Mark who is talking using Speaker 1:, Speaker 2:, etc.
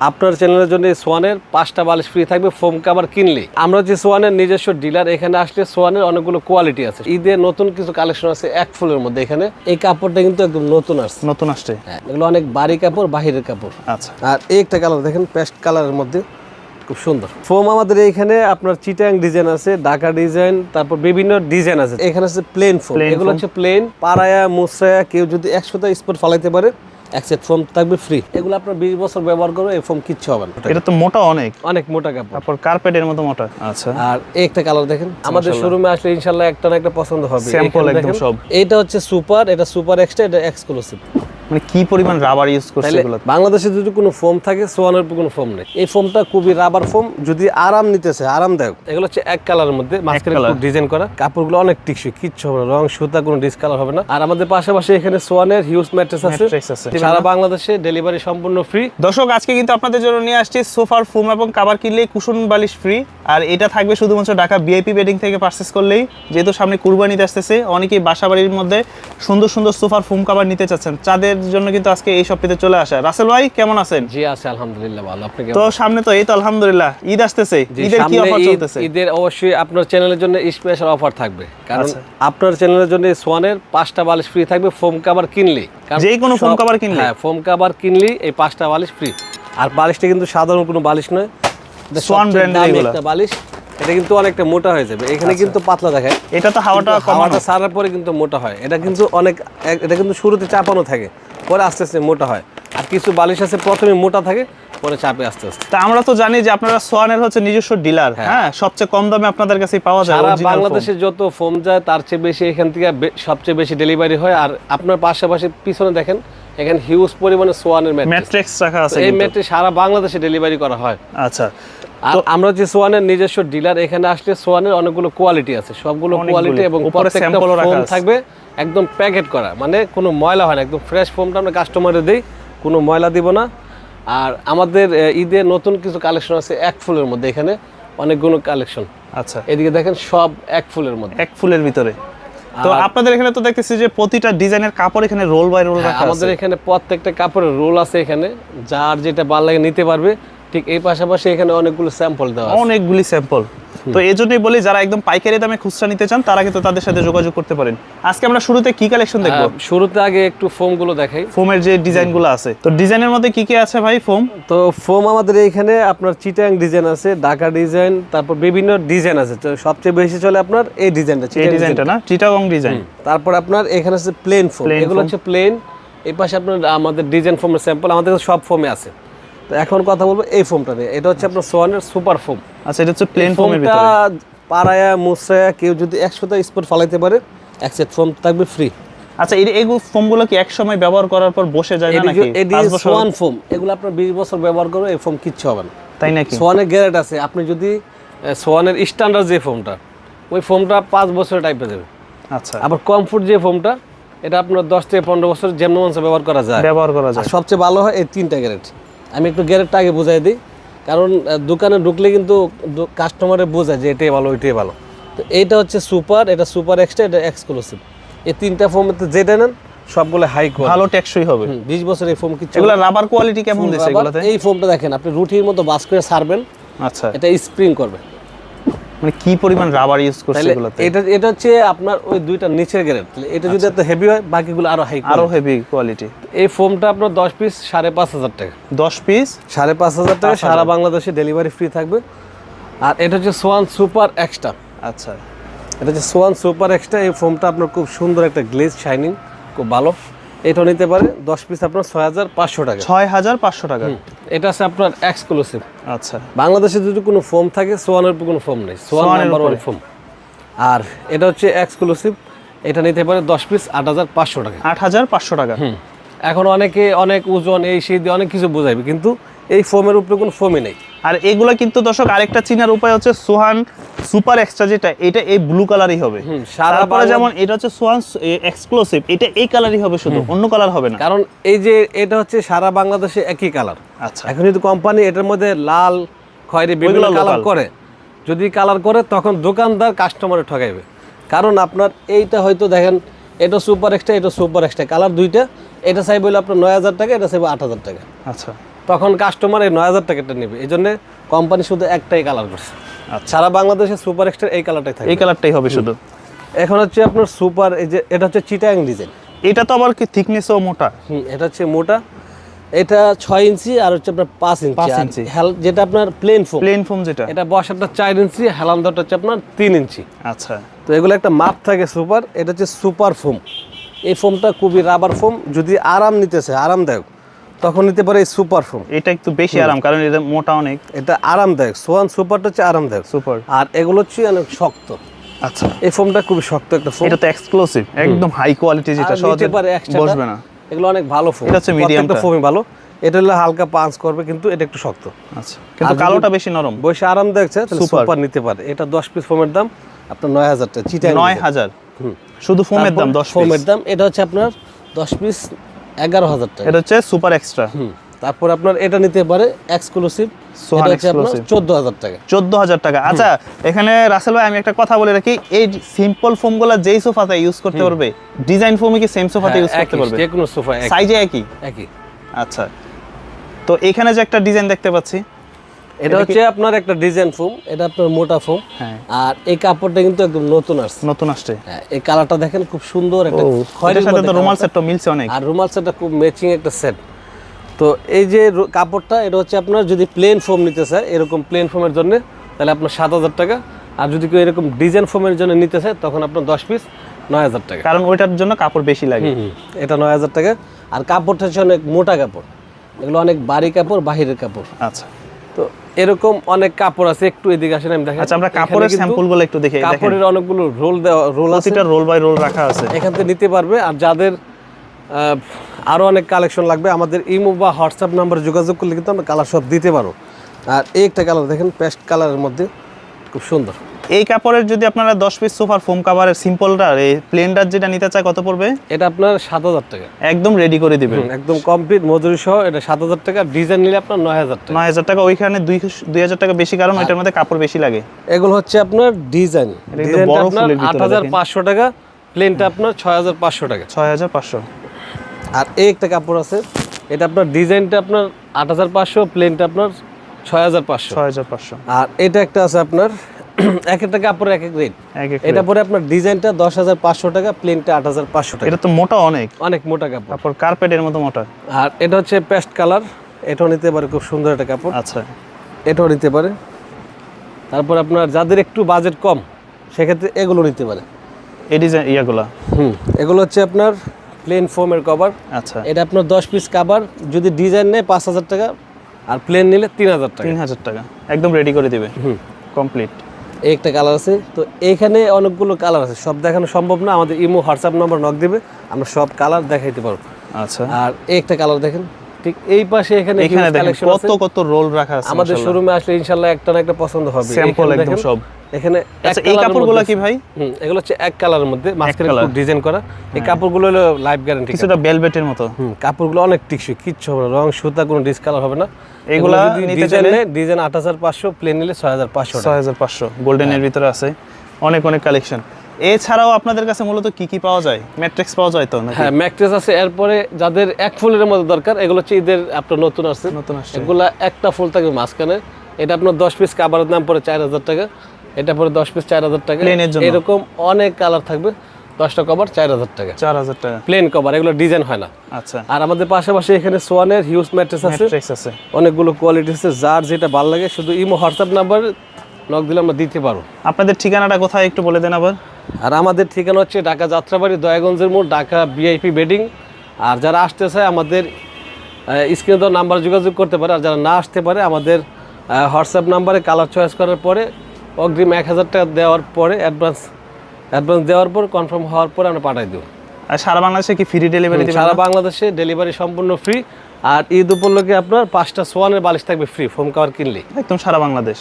Speaker 1: আপনার চ্যানেলের জন্য সোয়ানের পাঁচটা বালিশ ফ্রি থাকবে ফোম কাভার কিনলে। আমরা যে সোয়ানের নিজস্ব ডিলার এখানে আসলে সোয়ানের অনেকগুলো কোয়ালিটি আছে। ঈদে নতুন কিছু কালেকশন আছে এক ফুলের মধ্যে এখানে। এই কাপড়টা কিন্তু একদম নতুন আসছে।
Speaker 2: নতুন আসছে।
Speaker 1: হ্যাঁ এগুলো অনেক বাড়ি কাপড় বাহিরের কাপড়।
Speaker 2: আচ্ছা।
Speaker 1: আর এই একটা কালার দেখেন পেস্ট কালারের মধ্যে। খুব সুন্দর। ফোম আমাদের এইখানে আপনার চিটাং ডিজাইন আছে ঢাকা ডিজাইন তারপর বিভিন্ন ডিজাইন আছে। এখানে আছে প্লেন ফোম এগুলো হচ্ছে প্লেন পাড়ায়া মুসরায়া কেউ যদি একশোটা স্পট ফালাইতে পারে এক সেট ফোম থাকবে ফ্রি এগুলো আপনার বিশ বছর ব্যবহার করবে এই ফোম কিচ্ছু হবে না।
Speaker 2: এটা তো মোটা অনেক।
Speaker 1: অনেক মোটা কাপড়।
Speaker 2: তারপর কার্পেটের মতো মোটা। আচ্ছা।
Speaker 1: আর একটা কালার দেখেন। আমাদের শোরুমে আসলে ইনশাল্লাহ একটা না একটা পছন্দ হবে। স্যাম্পল
Speaker 2: একদম সব।
Speaker 1: এটা হচ্ছে সুপার এটা সুপার এক্সট্রা এটা এক্সক্লুসিভ
Speaker 2: মানে কি পরিমাণ রাবার ইউজ করছে এগুলো?
Speaker 1: বাংলাদেশে যদি কোনো ফোম থাকে সোয়ানের কোনো ফোম নেই। এই ফোমটা খুবই রাবার ফোম যদি আরাম নিতেছে আরামদায়ক। এগুলো হচ্ছে এক কালারের মধ্যে মাঝখানে। ডিজাইন করা। কাপড়গুলো অনেক টিকসই কিচ্ছু হবে না রং সুতা কোনো ডিসকালার হবে না। আর আমাদের পাশাপাশি এখানে সোয়ানের হিউজ ম্যাট্রেস আছে। সারা বাংলাদেশে ডেলিভারি সম্পূর্ণ ফ্রি
Speaker 2: দর্শক আজকে কিন্তু আপনাদের জন্য নিয়ে আসছি সোফার ফোম এবং কাবার কিনলে কুশন বালিশ ফ্রি আর এটা থাকবে শুধুমাত্র ঢাকা বিআইপি বেডিং থেকে পারচেস করলেই। যেহেতু সামনে কুরবানিতে আসতেছে অনেকেই বাসা বাড়ির মধ্যে সুন্দর সুন্দর সোফার ফোম কাবার নিতে চাচ্ছেন। তাদের জন্য কিন্তু আজকে এই সপ্তাহে চলে আসা। রাসেল ভাই কেমন আছেন?
Speaker 1: জি আছে আলহামদুলিল্লাহ ভালো। আপনি
Speaker 2: তো সামনে তো এই তো আলহামদুলিল্লাহ ঈদ আসতেছে। ঈদের কি অফার চলতেছে?
Speaker 1: ঈদের অবশ্যই আপনার চ্যানেলের জন্য স্পেশাল অফার থাকবে। কারণ
Speaker 2: আচ্ছা।
Speaker 1: আপনার চ্যানেলের জন্য সোয়ানের পাঁচটা বালিশ ফ্রি থাকবে ফোম কাভার কিনলে।
Speaker 2: যে কোনো
Speaker 1: সব-
Speaker 2: cover কিনলে?
Speaker 1: হ্যাঁ ফোম কাভার কিনলে এই পাঁচটা বালিশ ফ্রি আর বালিশটা কিন্তু সাধারণ কোনো বালিশ নয়।
Speaker 2: এগুলা।
Speaker 1: একটা বালিশ। এটা কিন্তু অনেকটা মোটা হয়ে যাবে। এখানে কিন্তু পাতলা দেখায়।
Speaker 2: এটা তো হাওয়াটা
Speaker 1: হাওয়াটা সারার পরে কিন্তু মোটা হয়। এটা কিন্তু অনেক এটা কিন্তু শুরুতে চাপানো থাকে পরে আস্তে আস্তে মোটা হয়। আর কিছু বালিশ আছে প্রথমে মোটা থাকে পরে চাপে আস্তে আস্তে।
Speaker 2: তা আমরা তো জানি যে আপনারা সোয়ানের হচ্ছে নিজস্ব ডিলার হ্যাঁ। সবচেয়ে কম দামে আপনাদের কাছে পাওয়া যায়
Speaker 1: সারা বাংলাদেশে যত ফোম যায় তার চেয়ে বেশি এখান থেকে সবচেয়ে বেশি ডেলিভারি হয়। আর আপনার পাশাপাশি পিছনে দেখেন এখানে হিউজ পরিমাণে সোয়ানের
Speaker 2: ম্যাট্রিক্স। রাখা আছে
Speaker 1: এই
Speaker 2: কিন্তু।
Speaker 1: ম্যাট্রেস সারা বাংলাদেশে ডেলিভারি করা হয়।
Speaker 2: আচ্ছা।
Speaker 1: আর আমরা যে সোয়ানের নিজস্ব ডিলার এখানে আসলে সোয়ানের অনেকগুলো কোয়ালিটি আছে। সবগুলো কোয়ালিটি এবং
Speaker 2: উপরে
Speaker 1: প্রত্যেকটা
Speaker 2: রাখা
Speaker 1: ফোম
Speaker 2: আছে।
Speaker 1: থাকবে একদম প্যাকেট করা। মানে কোনো ময়লা হয় না একদম ফ্রেশ ফোমটা আমরা কাস্টমারে দিই কোনো ময়লা দিব না। আর আমাদের ঈদের নতুন কিছু কালেকশন আছে এক ফুলের মধ্যে এখানে অনেকগুলো কালেকশন
Speaker 2: আচ্ছা।
Speaker 1: এদিকে দেখেন সব এক ফুলের মধ্যে।
Speaker 2: এক ফুলের ভিতরে। তো আপনাদের এখানে তো দেখতেছি যে প্রতিটা ডিজাইনের কাপড় এখানে রোল বাই রোল
Speaker 1: হ্যাঁ,
Speaker 2: রাখা
Speaker 1: আমাদের এখানে প্রত্যেকটা কাপড়ের রোল আছে এখানে। যার যেটা ভালো লাগে নিতে পারবে ঠিক এই পাশাপাশি এখানে অনেকগুলো স্যাম্পল দেওয়া
Speaker 2: অনেকগুলি স্যাম্পল তো এই জন্যই বলি যারা একদম পাইকারি দামে খুচরা নিতে চান তারা কিন্তু তাদের সাথে যোগাযোগ করতে পারেন। আজকে আমরা শুরুতে কি কালেকশন দেখব?
Speaker 1: হ্যাঁ, শুরুতে আগে একটু ফোমগুলো দেখাই।
Speaker 2: ফোমের যে ডিজাইনগুলো আছে। তো ডিজাইনের মধ্যে কি কি আছে ভাই ফোম
Speaker 1: তো ফোম আমাদের এইখানে আপনার চিটাং ডিজাইন আছে ঢাকা ডিজাইন তারপর বিভিন্ন ডিজাইন আছে। তো সবচেয়ে বেশি চলে আপনার এই ডিজাইনটা
Speaker 2: এই
Speaker 1: চিটাং
Speaker 2: ডিজাইনটা না? চিটাগং ডিজাইন
Speaker 1: তারপর আপনার এখানে আছে প্লেন ফোম এগুলো হচ্ছে প্লেন এই পাশে আপনার আমাদের ডিজাইন ফোমের স্যাম্পল আমাদের সব ফোমে আছে। তো এখন কথা বলব এই ফোমটা নিয়ে। এটা হচ্ছে আপনার সোয়ানের সুপার ফোম।
Speaker 2: আচ্ছা এটা হচ্ছে প্লেন ফোমের ভিতরে।
Speaker 1: পাড়ায়া মুসরায়া কেউ যদি একশোটা স্পট ফালাইতে পারে এক সেট ফোম থাকবে ফ্রি
Speaker 2: আচ্ছা এই এই ফোমগুলো কি এক সময় ব্যবহার করার পর বসে যায় না নাকি? পাঁচ বছর
Speaker 1: সোয়ান ফোম। এগুলো আপনার বিশ বছর ব্যবহার করবে এই ফোম কিচ্ছু হবে না।
Speaker 2: তাই নাকি?
Speaker 1: সোয়ানের গ্যারেট আছে আপনি যদি সোয়ানের স্ট্যান্ডার্ড যে ফোমটা ওই ফোমটা পাঁচ বছর টাইপে দেবে।
Speaker 2: আচ্ছা।
Speaker 1: আবার কমফোর্ট যে ফোমটা এটা আপনার দশ থেকে পনেরো বছর যেমন ব্যবহার করা যায়।
Speaker 2: ব্যবহার করা যায়।
Speaker 1: সবচেয়ে ভালো হয় এই তিনটা গ্যারেট আমি একটু গ্যারেটটা আগে বুঝাই দিই। কারণ দোকানে ঢুকলে কিন্তু কাস্টমারে বোঝায় যে এটাই ভালো ওইটাই ভালো। তো এইটা হচ্ছে সুপার এটা সুপার এক্সট্রা এটা এক্সক্লুসিভ এই তিনটা ফোমের যেটা নেন সবগুলো হাই কোয়ালিটি
Speaker 2: ভালো টেকসই হবে।
Speaker 1: বিশ বছর এই ফোম কিছু
Speaker 2: এগুলো রাবার কোয়ালিটি কেমন
Speaker 1: এই ফোমটা দেখেন আপনি রুটির মতো বাস করে সারবেন।
Speaker 2: আচ্ছা।
Speaker 1: এটা স্প্রিং করবে।
Speaker 2: মানে কি পরিমাণ রাবার ইউজ করছে এগুলোতে?
Speaker 1: এটা এটা হচ্ছে আপনার ওই দুইটা নিচের গ্রেড এটা যদি এত হেভি হয় বাকিগুলো আরও হাই
Speaker 2: আরও হেভি কোয়ালিটি
Speaker 1: এই ফোমটা আপনার দশ পিস সাড়ে পাঁচ হাজার টাকা।
Speaker 2: দশ পিস
Speaker 1: সাড়ে পাঁচ হাজার টাকা সারা বাংলাদেশে ডেলিভারি ফ্রি থাকবে। আর এটা হচ্ছে সোয়ান সুপার এক্সট্রা
Speaker 2: আচ্ছা।
Speaker 1: এটা হচ্ছে সোয়ান সুপার এক্সট্রা এই ফোমটা আপনার খুব সুন্দর একটা গ্লেজ শাইনিং খুব ভালো। এটা নিতে পারে দশ পিস আপনার ছয় হাজার পাঁচশো টাকা।
Speaker 2: ছয় হাজার পাঁচশো টাকা।
Speaker 1: এটা আছে আপনার এক্সক্লুসিভ
Speaker 2: আচ্ছা।
Speaker 1: বাংলাদেশে যদি কোনো ফর্ম থাকে সোয়ানের উপর কোনো ফোম নেই সোয়ান নাম্বার ওয়ান। ফোম আর এটা হচ্ছে এক্সক্লুসিভ এটা নিতে পারে দশ পিস আট হাজার পাঁচশো টাকা।
Speaker 2: আট হাজার পাঁচশো টাকা।
Speaker 1: হুম এখন অনেকে অনেক ওজন এই সেই দিয়ে অনেক কিছু বোঝাইবে কিন্তু এই ফোমের উপরে কোনো ফোমই নেই।
Speaker 2: আর এগুলো কিন্তু দর্শক আরেকটা চিনার উপায় হচ্ছে সোহান সুপার এক্সট্রা যেটা এটা এই ব্লু কালারই হবে। তারপরে যেমন এটা হচ্ছে সোহান এক্সক্লুসিভ এটা এই কালারই হবে শুধু অন্য কালার হবে না।
Speaker 1: কারণ এই যে এটা হচ্ছে সারা বাংলাদেশে একই কালার
Speaker 2: আচ্ছা।
Speaker 1: এখন যদি কোম্পানি এটার মধ্যে লাল খয়েরি বিভিন্ন কালার করে যদি কালার করে তখন দোকানদার কাস্টমারে ঠকাইবে কারণ আপনার এইটা হয়তো দেখেন এটা সুপার এক্সট্রা এটা সুপার এক্সট্রা কালার দুইটা এটা চাই বলে আপনার নয় হাজার টাকা এটা চাইব আট হাজার টাকা।
Speaker 2: আচ্ছা।
Speaker 1: তখন কাস্টমার এই নয় হাজার টাকাটা নেবে। এই জন্য কোম্পানি শুধু একটাই কালার করছে।
Speaker 2: আচ্ছা।
Speaker 1: সারা বাংলাদেশে সুপার এক্সটার এই কালারটাই থাকে
Speaker 2: এই কালারটাই হবে শুধু।
Speaker 1: এখন হচ্ছে আপনার সুপার এই যে এটা হচ্ছে চিটাং ডিজাইন
Speaker 2: এটা তো আবার কি থিকনেসও মোটা?
Speaker 1: হুম এটা হচ্ছে মোটা। এটা ছয় ইঞ্চি আর হচ্ছে আপনার পাঁচ ইঞ্চি।
Speaker 2: পাঁচ ইঞ্চি।
Speaker 1: যেটা আপনার প্লেন ফোম
Speaker 2: প্লেন ফোম যেটা।
Speaker 1: এটা বসাটা চার ইঞ্চি হেলান্দরটা হচ্ছে আপনার তিন ইঞ্চি।
Speaker 2: আচ্ছা।
Speaker 1: তো এগুলো একটা মাপ থাকে সুপার এটা হচ্ছে সুপার ফোম এই ফোমটা খুবই রাবার ফোম যদি আরাম নিতেছে আরামদায়ক। তখন নিতে পারে সুপার ফোম।
Speaker 2: এটা একটু বেশি আরাম কারণ এটা মোটা অনেক।
Speaker 1: এটা আরামদায়ক। সোয়ান সুপারটা হচ্ছে আরামদায়ক।
Speaker 2: সুপার।
Speaker 1: আর এগুলো হচ্ছে অনেক শক্ত।
Speaker 2: আচ্ছা।
Speaker 1: এই ফোমটা খুবই শক্ত একটা ফোম।
Speaker 2: এটা তো এক্সক্লুসিভ একদম হাই কোয়ালিটি যেটা সহজে বসবে না।
Speaker 1: এগুলো অনেক ভালো ফোম।
Speaker 2: এটা হচ্ছে টা।
Speaker 1: ফোমই ভালো। এটা হলে হালকা পাঞ্চ করবে কিন্তু এটা একটু শক্ত।
Speaker 2: আচ্ছা। কিন্তু কালোটা বেশি নরম।
Speaker 1: বসে চায় তাহলে সুপার নিতে পারে। এটা দশ পিস ফোমের দাম আপনার নয় হাজার টাকা চিটাং
Speaker 2: নয় হাজার। শুধু ফোমের দাম দশ
Speaker 1: ফোমের দাম এটা হচ্ছে আপনার দশ পিস এগারো হাজার টাকা।
Speaker 2: এটা হচ্ছে সুপার এক্সট্রা।
Speaker 1: হুম তারপর আপনার এটা নিতে পারে এক্সক্লুসিভ। চোদ্দ হাজার টাকা।
Speaker 2: চোদ্দ হাজার টাকা। আচ্ছা এখানে রাসেল ভাই আমি একটা কথা বলে রাখি এই সিম্পল ফোমগুলা যেই সোফাতে ইউজ করতে পারবে ডিজাইন ফোমে কি সেম সোফাতে ইউজ করতে পারবে?
Speaker 1: যে কোনো সোফা
Speaker 2: সাইজে একই?
Speaker 1: একই।
Speaker 2: আচ্ছা তো এখানে যে একটা ডিজাইন দেখতে পাচ্ছি
Speaker 1: এটা হচ্ছে আপনার একটা ডিজাইন ফোম এটা আপনার মোটা ফোম
Speaker 2: হ্যাঁ।
Speaker 1: আর এই কাপড়টা কিন্তু একদম নতুন আসছে।
Speaker 2: নতুন আসছে।
Speaker 1: হ্যাঁ, এই কালারটা দেখেন খুব সুন্দর একটা খয়েরির
Speaker 2: সাথে তো রুমাল সেটটা মিলছে অনেক।
Speaker 1: আর রুমাল সেটটা খুব ম্যাচিং একটা সেট তো এই যে কাপড়টা এটা হচ্ছে আপনার যদি প্লেন ফোম নিতে চায় এরকম প্লেন ফোমের জন্য তাহলে আপনার সাত হাজার টাকা। আর যদি কেউ এরকম ডিজাইন ফোমের জন্য নিতে চায় তখন আপনার দশ পিস নয় হাজার টাকা।
Speaker 2: কারণ ওইটার জন্য কাপড় বেশি লাগে।
Speaker 1: এটা নয় হাজার টাকা। আর কাপড়টা হচ্ছে অনেক মোটা কাপড়। এগুলো অনেক বাড়ি কাপড় বাহিরের কাপড়।
Speaker 2: আচ্ছা।
Speaker 1: তো এরকম অনেক কাপড় আছে একটু এদিকে আসেন আমি দেখেন।
Speaker 2: আচ্ছা আমরা কাপড়ের
Speaker 1: কিন্তু
Speaker 2: স্যাম্পলগুলো একটু দেখি
Speaker 1: কাপড়ের অনেকগুলো রোল দেওয়া রোল আছে।
Speaker 2: প্রতিটা রোল বাই রোল রাখা আছে।
Speaker 1: এখান থেকে নিতে পারবে আর যাদের আরও অনেক কালেকশন লাগবে আমাদের ইমো বা হোয়াটসঅ্যাপ নাম্বার যোগাযোগ করলে কিন্তু আমরা কালার সব দিতে পারো আর এই একটা কালার দেখেন পেস্ট কালারের মধ্যে খুব সুন্দর।
Speaker 2: এই কাপড়ের যদি আপনারা দশ পিস সোফার ফোম কাভারের সিম্পলটা এই প্লেনটার যেটা নিতে চায় কত পড়বে?
Speaker 1: এটা আপনার সাত হাজার টাকা।
Speaker 2: একদম রেডি করে দিবেন।
Speaker 1: একদম কমপ্লিট মজুরি সহ এটা সাত হাজার টাকা ডিজাইন নিলে আপনার নয় হাজার টাকা।
Speaker 2: নয় হাজার টাকা ওইখানে দুই দুই হাজার টাকা বেশি কারণ ওইটার মধ্যে কাপড় বেশি লাগে।
Speaker 1: এগুলো হচ্ছে আপনার ডিজাইন আট হাজার পাঁচশো টাকা প্লেনটা আপনার ছয় হাজার পাঁচশো টাকা।
Speaker 2: ছয় হাজার পাঁচশো।
Speaker 1: আর এই একটা কাপড় আছে এটা আপনার ডিজাইনটা আপনার আট হাজার পাঁচশো প্লেনটা আপনার ছয় হাজার পাঁচশো।
Speaker 2: ছয় হাজার পাঁচশো।
Speaker 1: আর এটা একটা আছে আপনার এক একটা কাপড় এক এক রেট এটা পরে আপনার ডিজাইনটা দশ হাজার পাঁচশো টাকা প্লেনটা আট হাজার পাঁচশো টাকা।
Speaker 2: এটা তো মোটা অনেক।
Speaker 1: অনেক মোটা কাপড়।
Speaker 2: তারপর কার্পেটের মতো মোটা।
Speaker 1: আর এটা হচ্ছে পেস্ট কালার এটাও নিতে পারে খুব সুন্দর একটা কাপড়।
Speaker 2: আচ্ছা।
Speaker 1: এটাও নিতে পারে। তারপর আপনার যাদের একটু বাজেট কম সেক্ষেত্রে এগুলো নিতে পারে।
Speaker 2: এই ডিজাইন ইয়াগুলা?
Speaker 1: হুম এগুলো হচ্ছে আপনার প্লেন ফোমের কভার
Speaker 2: আচ্ছা।
Speaker 1: এটা আপনার দশ পিস কাভার যদি ডিজাইন নেয় পাঁচ হাজার টাকা আর প্লেন নিলে তিন হাজার টাকা।
Speaker 2: তিন হাজার টাকা। একদম রেডি করে দিবে।
Speaker 1: হুম।
Speaker 2: কমপ্লিট
Speaker 1: একটা কালার আছে। তো এখানে অনেকগুলো কালার আছে। সব দেখানো সম্ভব না। আমাদের ইমো হোয়াটসঅ্যাপ নম্বর নক দিবে। আমরা সব কালার দেখাইতে পারব।
Speaker 2: আচ্ছা।
Speaker 1: আর একটা কালার দেখেন। ঠিক এই পাশে এখানে
Speaker 2: এখানে দেখেন কত কত রোল রাখা আছে
Speaker 1: আমাদের শোরুমে আসলে ইনশাল্লাহ একটা না একটা পছন্দ হবে। এখানে
Speaker 2: একদম সব।
Speaker 1: এখানে
Speaker 2: আচ্ছা এই কাপড়গুলো কি ভাই?
Speaker 1: হুম, এগুলো হচ্ছে এক কালারের মধ্যে মাঝখানে। খুব ডিজাইন করা। এই কাপড়গুলো হলো লাইফ গ্যারান্টি
Speaker 2: কিছুটা বেলভেটের মতো।
Speaker 1: হুম কাপড়গুলো অনেক টিকসই কিচ্ছু হবে না রং সুতা কোনো ডিসকালার হবে না।
Speaker 2: এগুলা
Speaker 1: ডিজাইন ডিজাইন আট হাজার পাঁচশো প্লেন নিলে ছয় হাজার পাঁচশো
Speaker 2: ছয় হাজার পাঁচশো গোল্ডেনের ভিতরে আছে। অনেক অনেক কালেকশন এছাড়াও আপনাদের কাছে মূলত কি কি পাওয়া যায়? ম্যাট্রিক্স পাওয়া যায় তো
Speaker 1: হ্যাঁ ম্যাট্রেস আছে। এরপরে যাদের এক ফুলের মধ্যে দরকার এগুলো হচ্ছে ঈদের আপনার নতুন আসছে।
Speaker 2: নতুন আসছে।
Speaker 1: এগুলা একটা ফুল থাকবে মাঝখানে। এটা আপনার দশ পিস কাবারের দাম পড়ে চার হাজার টাকা। এটা পরে দশ পিস চার হাজার টাকা? এরকম অনেক কালার থাকবে। দশটা কভার চার হাজার টাকা।
Speaker 2: চার হাজার টাকা।
Speaker 1: প্লেন কভার এগুলো ডিজাইন হয় না।
Speaker 2: আচ্ছা।
Speaker 1: আর আমাদের পাশাপাশি এখানে সোয়ানের হিউজ ম্যাট্রেস আছে। অনেকগুলো কোয়ালিটি আছে। যার যেটা ভালো লাগে শুধু ইমো হোয়াটসঅ্যাপ নাম্বার নক দিলে আমরা দিতে পারব।
Speaker 2: আপনাদের ঠিকানাটা কোথায় একটু বলে দেন আবার।
Speaker 1: আর আমাদের ঠিকানা হচ্ছে ঢাকা যাত্রাবাড়ি দয়াগঞ্জের মোড় ঢাকা বিআইপি বেডিং। আর যারা আসতে চায় আমাদের স্ক্রিনে তো নাম্বার যোগাযোগ করতে পারে আর যারা না আসতে পারে আমাদের হোয়াটসঅ্যাপ নাম্বারে কালার চয়েস করার পরে অগ্রিম এক হাজার টাকা দেওয়ার পরে অ্যাডভান্স অ্যাডভান্স দেওয়ার পর কনফার্ম হওয়ার পরে আমরা পাঠাই দেবো।
Speaker 2: আর সারা বাংলাদেশে কি ফ্রি ডেলিভারি
Speaker 1: সারা বাংলাদেশে ডেলিভারি সম্পূর্ণ ফ্রি আর ঈদ উপলক্ষে আপনার পাঁচটা সোয়ানের বালিশ থাকবে ফ্রি ফোম কাভার কিনলে।
Speaker 2: একদম সারা বাংলাদেশ।